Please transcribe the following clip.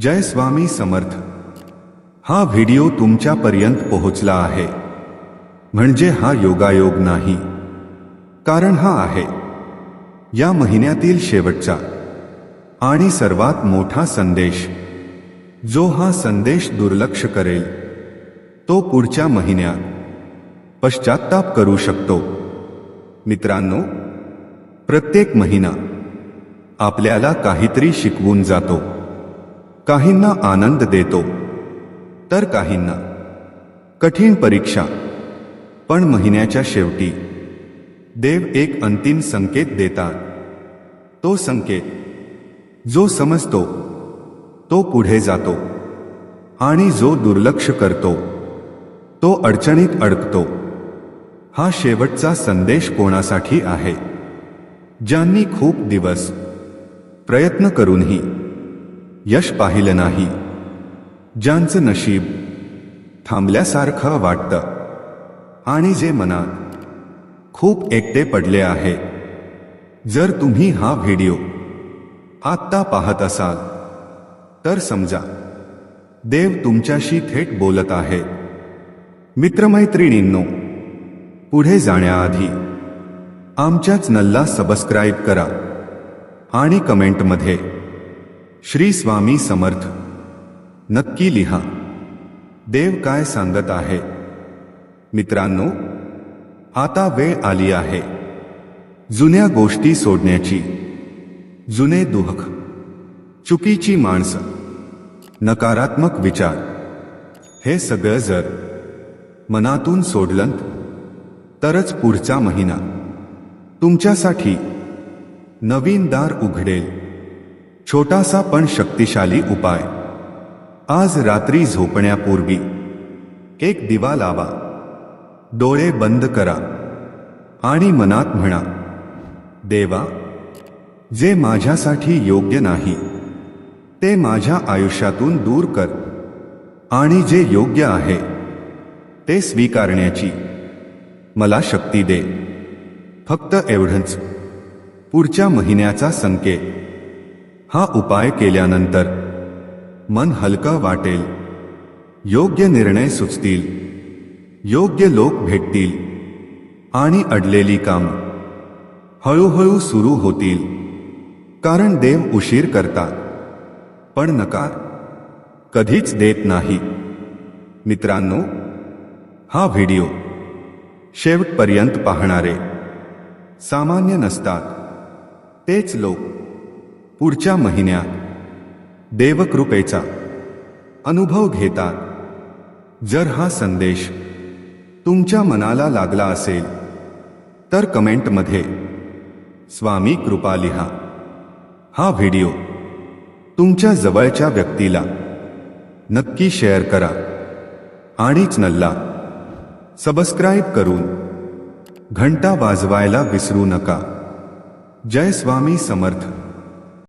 जय स्वामी समर्थ. हा व्हिडिओ तुमच्यापर्यंत पोहोचला आहे. म्हणजे हा योगायोग नाही. कारण हा आहे. या महिन्यातील शेवटचा. आणि सर्वात मोठा संदेश. जो हा संदेश दुर्लक्ष करेल. तो पुढच्या महिन्यात. पश्चाताप करू शकतो. मित्रांनो प्रत्येक महिना आपल्याला काहीतरी शिकवून जातो. काहींना आनंद देतो तर काहींना. कठीण परीक्षा पण महिन्याच्या शेवटी. देव एक अंतिम संकेत देतात. तो संकेत जो समजतो तो पुढे जातो आणि जो दुर्लक्ष करतो तो अडचणीत अडकतो. हा शेवटचा संदेश कोणासाठी आहे? ज्यांनी खूप दिवस प्रयत्न करूनही यश पाहिलं नाही. ज्यांचं नशीब थांबल्यासारखं वाटतं. आणि जे मनात खूप एकटे पडले आहे. जर तुम्ही हा व्हिडिओ आत्ता पाहत असाल तर समजा देव तुमच्याशी थेट बोलत आहे. मित्रमैत्रिणींनो पुढे जाण्याआधी आमच्याच नल्ला सबस्क्राईब करा. आणि कमेंटमध्ये श्री स्वामी समर्थ. नक्की लिहा. देव काय सांगत आहे? मित्रांनो आता वेळ आली आहे. जुन्या गोष्टी सोडण्याची. जुने दुहक चुकीची माणसं. नकारात्मक विचार. हे सगळं जर मनातून सोडलं तरच पुढचा महिना तुमच्यासाठी नवीन दार उघडेल. छोटासा पण शक्तिशाली उपाय. आज रात्री झोपण्यापूर्वी एक दिवा लावा. डोळे बंद करा आणि मनात म्हणा देवा जे माझ्यासाठी योग्य नाही ते माझ्या आयुष्यातून दूर कर आणि जे योग्य आहे ते स्वीकारण्याची मला शक्ती दे. फक्त एवढंच. पुढच्या महिन्याचा संकेत. हा उपाय केल्यानंतर मन हलकं वाटेल योग्य निर्णय सुचतील योग्य लोक भेटतील आणि अडलेली काम हळूहळू सुरू होतील. कारण देव उशीर करतात पण नकार कधीच देत नाही. मित्रांनो हा व्हिडिओ शेवटपर्यंत पाहणारे सामान्य नसतात तेच लोक पुढच्या महिन्यात. देवकृपेचा अनुभव घेतात. जर हा संदेश तुमच्या मनाला लागला असेल तर कमेंटमध्ये स्वामी कृपा लिहा. हा व्हिडिओ तुमच्या जवळच्या व्यक्तीला नक्की शेअर करा आणिच नल्ला. सबस्क्राईब करून घंटा वाजवायला विसरू नका. जय स्वामी समर्थ.